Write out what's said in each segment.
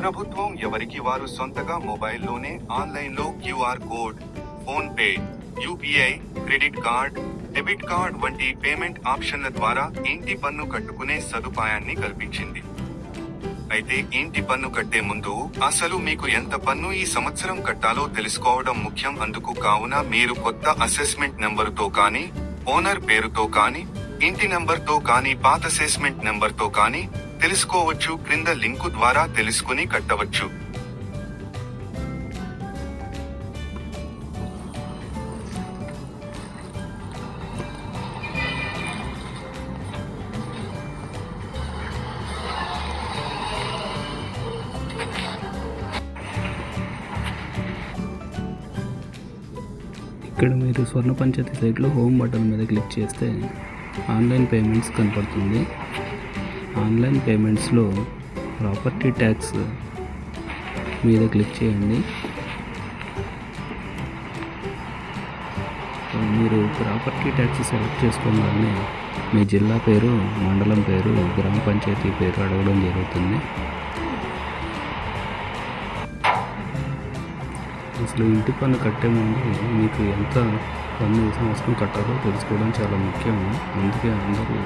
ప్రభుత్వం ఎవరికి వారు సొంతగా మొబైల్లోనే ఆన్లైన్లో QR code PhonePe UPI credit card debit card payment payment ఆప్షన్ల ద్వారా ఇంటి పన్ను కట్టుకునే సదుపాయాన్ని కల్పించింది. అయితే ఇంటి పన్ను కట్టే ముందు అసలు మీకు ఎంత పన్ను ఈ సంవత్సరం కట్టాలో తెలుసుకోవడం ముఖ్యం అందుకు కావున మీరు కొత్త అసెస్మెంట్ నెంబరుతో కానీ ఓనర్ పేరుతో కానీ ఇంటి నెంబర్తో కానీ పాత అసెస్మెంట్ నెంబర్తో కానీ తెలుసుకోవచ్చు క్రింద లింకు ద్వారా తెలుసుకుని కట్టవచ్చు. ఇక్కడ మీరు స్వర్ణ పంచాయతీ సైట్లో హోమ్ బటన్ మీద క్లిక్ చేస్తే ఆన్లైన్ పేమెంట్స్ కనపడుతుంది. ఆన్లైన్ పేమెంట్స్లో ప్రాపర్టీ ట్యాక్స్ మీద క్లిక్ చేయండి. మీరు ప్రాపర్టీ ట్యాక్స్ సెలెక్ట్ చేసుకోగానే మీ జిల్లా పేరు మండలం పేరు గ్రామ పంచాయతీ పేరు అడగడం జరుగుతుంది. అసలు ఇంటి పన్ను కట్టే ముందు మీకు ఎంత పన్ను సంవత్సరం కట్టాలో తెలుసుకోవడం చాలా ముఖ్యం. అందుకే అందరూ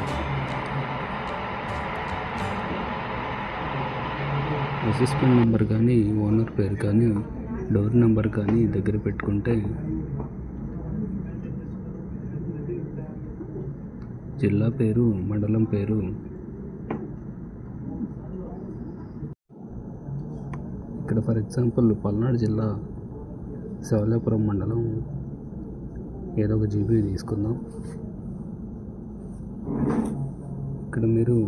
అసిస్టెంట్ నెంబర్ కానీ ఓనర్ పేరు కానీ డోర్ నెంబర్ కానీ దగ్గర పెట్టుకుంటే జిల్లా పేరు మండలం పేరు. ఇక్కడ ఫర్ ఎగ్జాంపుల్ పల్నాడు జిల్లా శివలాపురం మండలం ఏదో ఒక జీబీ తీసుకుందాం. ఇక్కడ మీరు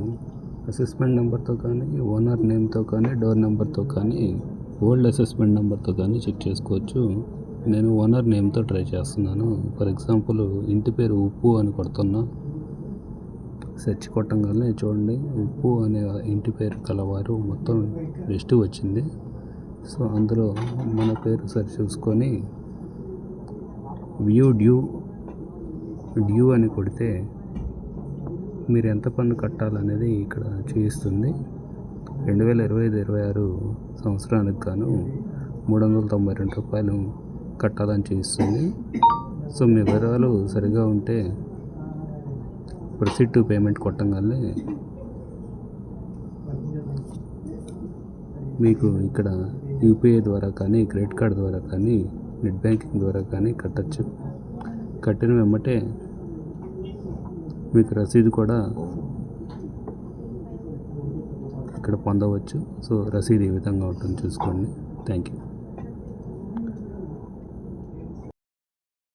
అసెస్మెంట్ నెంబర్తో కానీ ఓనర్ నేమ్తో కానీ డోర్ నెంబర్తో కానీ ఓల్డ్ అసెస్మెంట్ నెంబర్తో కానీ చెక్ చేసుకోవచ్చు. నేను ఓనర్ నేమ్తో ట్రై చేస్తున్నాను. ఫర్ ఎగ్జాంపుల్ ఇంటి పేరు ఉప్పు అని కొడుతున్నా. సెర్చ్ కొట్టంగానే చూడండి ఉప్పు అనే ఇంటి పేరు కలవారు. మొత్తం లిస్ట్ వచ్చింది. సో అందులో మన పేరు సరి చూసుకొని వ్యూ డ్యూ డ్యూ అని కొడితే మీరు ఎంత పన్ను కట్టాలనేది ఇక్కడ చూపిస్తుంది. రెండు వేల ఇరవై ఐదు ఇరవై ఆరు సంవత్సరానికి గాను మూడు వందల తొంభై రెండు రూపాయలు కట్టాలని చూపిస్తుంది. సో మీ వివరాలు సరిగా ఉంటే ప్రొసీడ్ టు పేమెంట్ కొట్టంగానే మీకు ఇక్కడ యూపీఐ ద్వారా కానీ క్రెడిట్ కార్డ్ ద్వారా కానీ నెట్ బ్యాంకింగ్ ద్వారా కానీ కట్టచ్చు. కట్టిన వెంబటే మీకు రసీదు కూడా ఇక్కడ పొందవచ్చు. సో రసీదు ఈ విధంగా ఉంటుంది. చూసుకోండి. Thank you